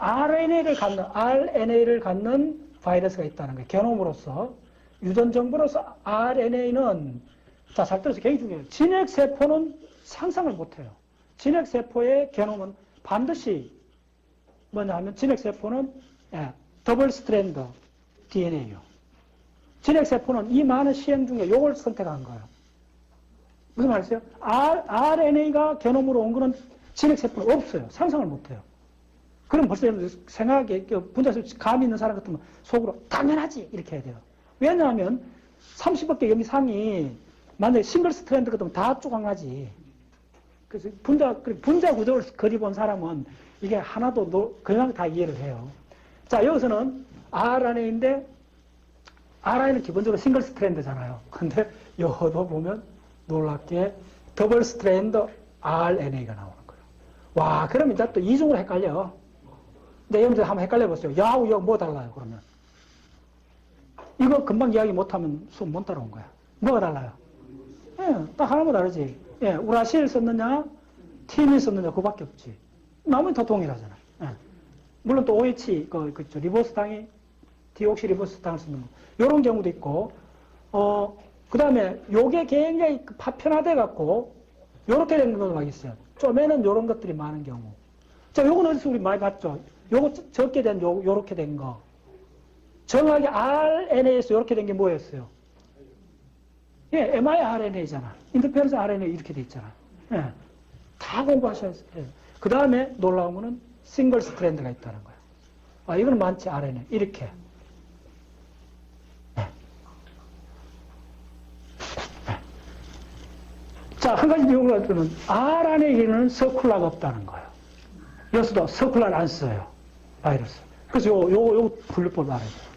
RNA를 갖는, RNA를 갖는 바이러스가 있다는 거예요. 게놈으로서. 유전 정보로서 RNA는, 자, 잘 들어서 굉장히 중요해요. 진핵 세포는 상상을 못해요. 진핵 세포의 게놈은 반드시 뭐냐 하면 진핵 세포는 예, 더블 스트랜드 DNA예요. 진핵 세포는 이 많은 시행 중에 이걸 선택한 거예요. 무슨 말이세요? R, RNA가 게놈으로 온 거는 진핵 세포는 없어요. 상상을 못해요. 그럼 벌써 생각에 분자술 감이 있는 사람 같으면 속으로 당연하지 이렇게 해야 돼요. 왜냐하면 30억 개 영상이 만약에 싱글 스트랜드 같으면 다 쪼강하지. 그래서 분자 분자 구조를 그려본 사람은 이게 하나도 노, 그냥 다 이해를 해요. 자 여기서는 RNA인데 RNA는 기본적으로 싱글 스트랜드잖아요. 근데 여기도 보면 놀랍게 더블 스트랜드 RNA가 나오는 거예요. 와, 그럼 이제 또 이중으로 헷갈려. 여러분들 한번 헷갈려 보세요. 야하고 여 뭐 달라요, 그러면? 이거 금방 이야기 못하면 수업 못 따라온 거야. 뭐가 달라요? 예, 딱 하나만 다르지. 예, 우라실 썼느냐, 티민 썼느냐, 그 밖에 없지. 나머지 다 동일하잖아. 예. 물론 또 OH, 그, 그, 저, 리보스당이, 디옥시 리보스당을 쓰는 거. 요런 경우도 있고, 어, 그 다음에 요게 굉장히 그 파편화돼 갖고, 요렇게 된막 있어요. 쪼매는 요런 것들이 많은 경우. 자, 요건 어디서 우리 많이 봤죠? 요거 적- 적게 된 요, 요렇게 된 거. 정확하게 RNA에서 요렇게 된 게 뭐였어요? 예, mRNA잖아. 인터페런스 RNA 이렇게 돼 있잖아. 예. 다 공부하셔야 돼요. 그 다음에 놀라운 거는 싱글 스트랜드가 있다는 거야. 아, 이건 많지, RNA. 이렇게. 예. 예. 자, 한 가지 내용을 주는 RNA에는 서쿨라가 없다는 거예요. 여기서도 서쿨라를 안 써요. 바이러스. 그래서 요, 요, 요 분류법 알아야 돼요.